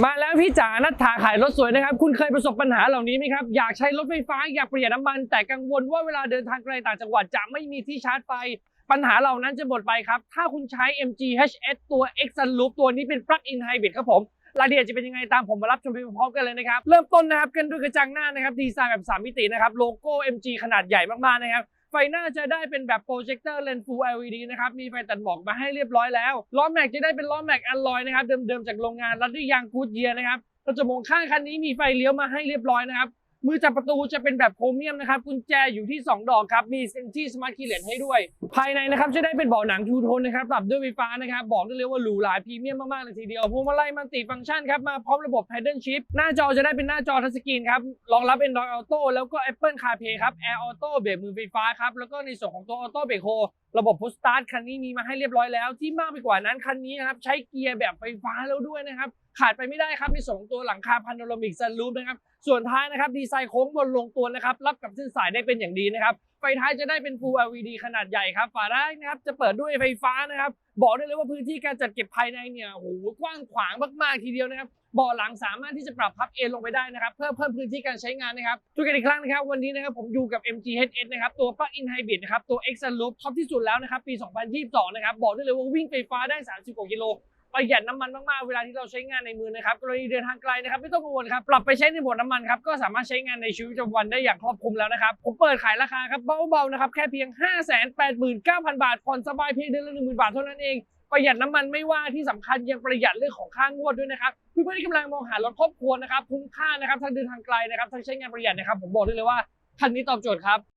มาแล้วพี่จ๋านัทถาขายรถสวยนะครับ คุณเคยประสบปัญหาเหล่านี้ไหมครับ อยากใช้รถไฟฟ้าอยากประหยัดน้ำมัน แต่กังวลว่าเวลาเดินทางไกลต่างจังหวัดจะไม่มีที่ชาร์จไฟ ปัญหาเหล่านั้นจะหมดไปครับ ถ้าคุณใช้ MG HS ตัว X Loop ตัวนี้เป็น Plug-in Hybrid ครับผมรายละเอียดจะเป็นยังไงตามผมมารับชมไปพร้อมๆกันเลยนะครับ เริ่มต้นนะครับกันด้วยกระจังหน้านะครับดีไซน์แบบ 3 มิตินะครับโลโก้ MG ขนาดใหญ่มากๆนะครับ ไฟหน้าจะได้เป็นแบบโปรเจคเตอร์เลนส์ Full LED นะครับ มีไฟตัดหมอกมาให้เรียบร้อยแล้ว ล้อแม็กจะได้เป็นล้อแม็กอลลอยนะครับ เดิมๆจากโรงงานรัดด้วยยางกูดเยียนะครับกระจกมองข้างคันนี้มีไฟเลี้ยวมาให้เรียบร้อยนะครับ มือจับประตูจะเป็นแบบโครเมียมนะครับกุญแจอยู่ที่ 2 ดอกครับ มีเซนที่สมาร์ทคีย์เลนให้ด้วย ภายในนะครับจะได้เป็นเบาะหนังทูโทนนะครับปรับด้วยไฟฟ้านะครับบอกได้เลยว่าหรูหราพรีเมียมมากๆเลยทีเดียวพวงมาลัยมันติฟังก์ชันครับมาพร้อมระบบ Paddle Shift หน้าจอจะได้เป็นหน้าจอทัชสกรีนครับรองรับ Android Auto แล้วก็ Apple CarPlay ครับ Air Auto เบรกมือไฟฟ้าครับแล้วก็ในส่วนของตัว Auto Brake Hold ระบบพุชสตาร์ทคันนี้มีมาให้เรียบร้อยแล้ว ที่มากไปกว่านั้นคันนี้นะครับใช้เกียร์แบบไฟฟ้าแล้วด้วยนะครับ ขาดไปไม่ได้ครับในส่วนของตัวหลังคาพาโนรามิกซันรูฟนะครับส่วนท้ายนะครับดีไซน์โค้งบนลงตัวนะครับรับกับเส้นสายได้เป็นอย่างดีนะครับ ไฟท้ายจะได้เป็น Full LED ขนาดใหญ่ครับ ฝาท้ายนะครับจะเปิดด้วยไฟฟ้านะครับ บอกได้เลยว่าพื้นที่การจัดเก็บภายในเนี่ยโอ้โหกว้างขวางมากๆทีเดียวนะครับเบาะหลังสามารถที่จะปรับพับเอนลงไปได้นะครับ เพื่อเพิ่มพื้นที่การใช้งานนะครับทุกกันอีกครั้งนะครับ วันนี้นะครับผมอยู่กับ MG HS นะครับตัว Plug-in Hybrid นะครับตัว X Loop ท็อปที่สุดแล้วนะครับปี 2022 นะครับบอกได้เลยว่าวิ่งไฟฟ้าได้ 30กว่ากิโล ประหยัดน้ำมันมากๆ เวลาที่เราใช้งานในมือนะครับกรณีเดินทางไกลนะครับไม่ต้องกังวลครับปรับไปใช้ในโหมดน้ำมันครับก็สามารถใช้งานในชีวิตประจำวันได้อย่างครอบคลุมแล้วนะครับผมเปิดขายราคาครับเบาๆนะครับแค่เพียง 589,000 บาทผ่อนสบายเพียงเดือนละ10,000 บาทเท่านั้นเองประหยัดน้ำมันไม่ว่าที่สำคัญยังประหยัดเรื่องของค่างวดด้วยนะครับเพื่อนๆที่กำลังมองหารถครอบครัวนะครับคุ้มค่านะครับถ้าเดินทางไกลนะครับถ้าใช้งานประหยัดนะครับผมบอกได้เลยว่าคันนี้ตอบโจทย์ครับ